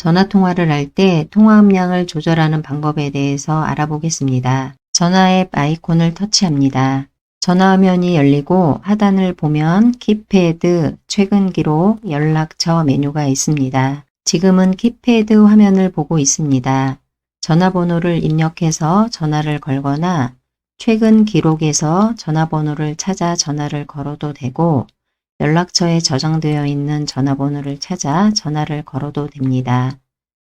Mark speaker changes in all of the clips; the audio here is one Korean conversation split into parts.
Speaker 1: 전화 통화를 할 때 통화 음량을 조절하는 방법에 대해서 알아보겠습니다. 전화 앱 아이콘을 터치합니다. 전화 화면이 열리고 하단을 보면 키패드, 최근 기록, 연락처 메뉴가 있습니다. 지금은 키패드 화면을 보고 있습니다. 전화번호를 입력해서 전화를 걸거나 최근 기록에서 전화번호를 찾아 전화를 걸어도 되고 연락처에 저장되어 있는 전화번호를 찾아 전화를 걸어도 됩니다.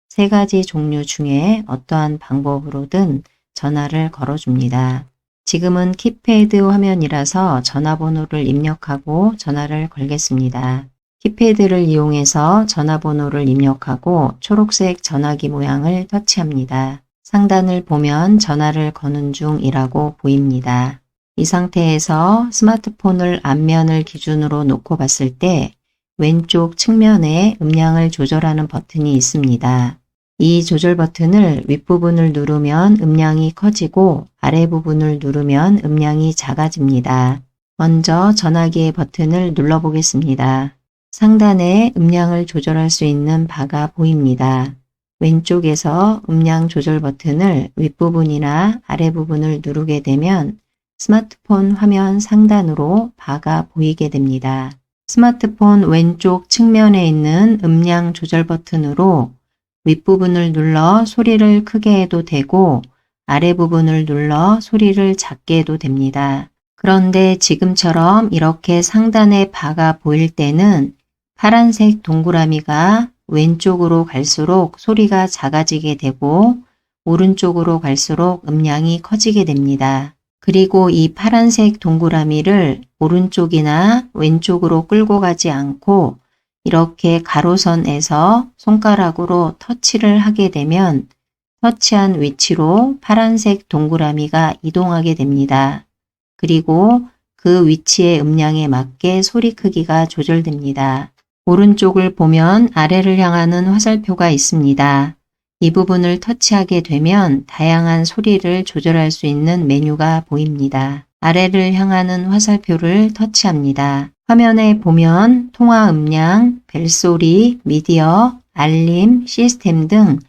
Speaker 1: 세 가지 종류 중에 어떠한 방법으로든 전화를 걸어줍니다. 지금은 키패드 화면이라서 전화번호를 입력하고 전화를 걸겠습니다. 키패드를 이용해서 전화번호를 입력하고 초록색 전화기 모양을 터치합니다. 상단을 보면 전화를 거는 중이라고 보입니다. 이 상태에서 스마트폰을 앞면을 기준으로 놓고 봤을 때 왼쪽 측면에 음량을 조절하는 버튼이 있습니다. 이 조절 버튼을 윗부분을 누르면 음량이 커지고 아래 부분을 누르면 음량이 작아집니다. 먼저 전화기의 버튼을 눌러보겠습니다. 상단에 음량을 조절할 수 있는 바가 보입니다. 왼쪽에서 음량 조절 버튼을 윗부분이나 아래 부분을 누르게 되면 스마트폰 화면 상단으로 바가 보이게 됩니다. 스마트폰 왼쪽 측면에 있는 음량 조절 버튼으로 윗부분을 눌러 소리를 크게 해도 되고 아래 부분을 눌러 소리를 작게 해도 됩니다. 그런데 지금처럼 이렇게 상단에 바가 보일 때는 파란색 동그라미가 왼쪽으로 갈수록 소리가 작아지게 되고 오른쪽으로 갈수록 음량이 커지게 됩니다. 그리고 이 파란색 동그라미를 오른쪽이나 왼쪽으로 끌고 가지 않고 이렇게 가로선에서 손가락으로 터치를 하게 되면 터치한 위치로 파란색 동그라미가 이동하게 됩니다. 그리고 그 위치의 음량에 맞게 소리 크기가 조절됩니다. 오른쪽을 보면 아래를 향하는 화살표가 있습니다. 이 부분을 터치하게 되면 다양한 소리를 조절할 수 있는 메뉴가 보입니다. 아래를 향하는 화살표를 터치합니다. 화면에 보면 통화 음량, 벨소리, 미디어, 알림, 시스템 등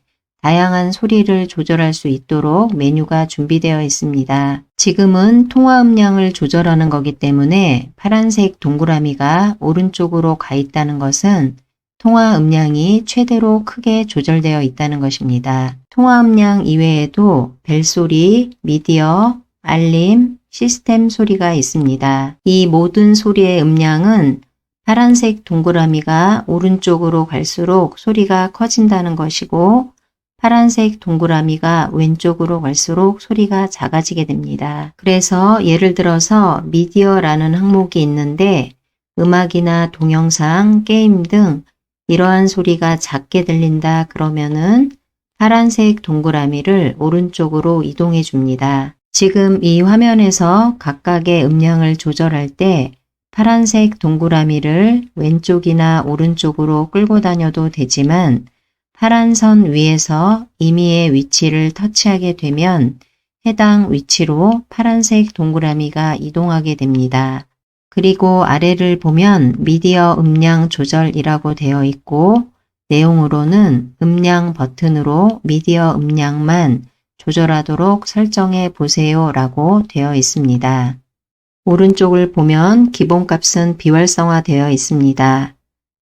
Speaker 1: 다양한 소리를 조절할 수 있도록 메뉴가 준비되어 있습니다. 지금은 통화 음량을 조절하는 거기 때문에 파란색 동그라미가 오른쪽으로 가 있다는 것은 통화 음량이 최대로 크게 조절되어 있다는 것입니다. 통화 음량 이외에도 벨소리, 미디어, 알림, 시스템 소리가 있습니다. 이 모든 소리의 음량은 파란색 동그라미가 오른쪽으로 갈수록 소리가 커진다는 것이고 파란색 동그라미가 왼쪽으로 갈수록 소리가 작아지게 됩니다. 그래서 예를 들어서 미디어라는 항목이 있는데 음악이나 동영상, 게임 등 이러한 소리가 작게 들린다 그러면은 파란색 동그라미를 오른쪽으로 이동해 줍니다. 지금 이 화면에서 각각의 음량을 조절할 때 파란색 동그라미를 왼쪽이나 오른쪽으로 끌고 다녀도 되지만 파란 선 위에서 임의의 위치를 터치하게 되면 해당 위치로 파란색 동그라미가 이동하게 됩니다. 그리고 아래를 보면 미디어 음량 조절이라고 되어 있고 내용으로는 음량 버튼으로 미디어 음량만 조절하도록 설정해 보세요 라고 되어 있습니다. 오른쪽을 보면 기본값은 비활성화 되어 있습니다.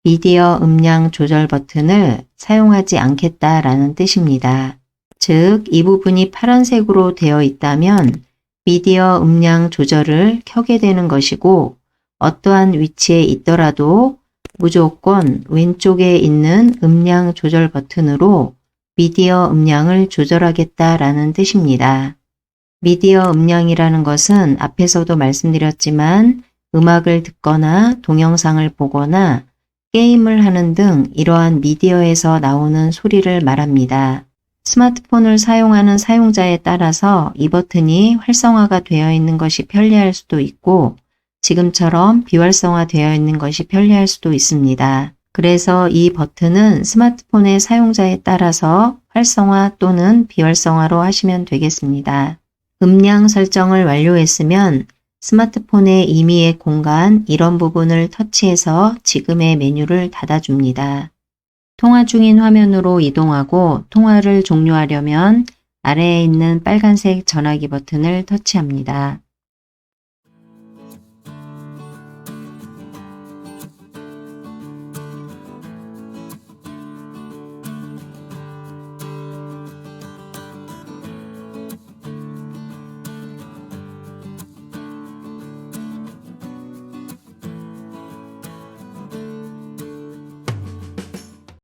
Speaker 1: 미디어 음량 조절 버튼을 사용하지 않겠다라는 뜻입니다. 즉, 이 부분이 파란색으로 되어 있다면 미디어 음량 조절을 켜게 되는 것이고 어떠한 위치에 있더라도 무조건 왼쪽에 있는 음량 조절 버튼으로 미디어 음량을 조절하겠다라는 뜻입니다. 미디어 음량이라는 것은 앞에서도 말씀드렸지만 음악을 듣거나 동영상을 보거나 게임을 하는 등 이러한 미디어에서 나오는 소리를 말합니다. 스마트폰을 사용하는 사용자에 따라서 이 버튼이 활성화가 되어 있는 것이 편리할 수도 있고 지금처럼 비활성화 되어 있는 것이 편리할 수도 있습니다. 그래서 이 버튼은 스마트폰의 사용자에 따라서 활성화 또는 비활성화로 하시면 되겠습니다. 음량 설정을 완료했으면 스마트폰의 임의의 공간 이런 부분을 터치해서 지금의 메뉴를 닫아줍니다. 통화 중인 화면으로 이동하고 통화를 종료하려면 아래에 있는 빨간색 전화기 버튼을 터치합니다.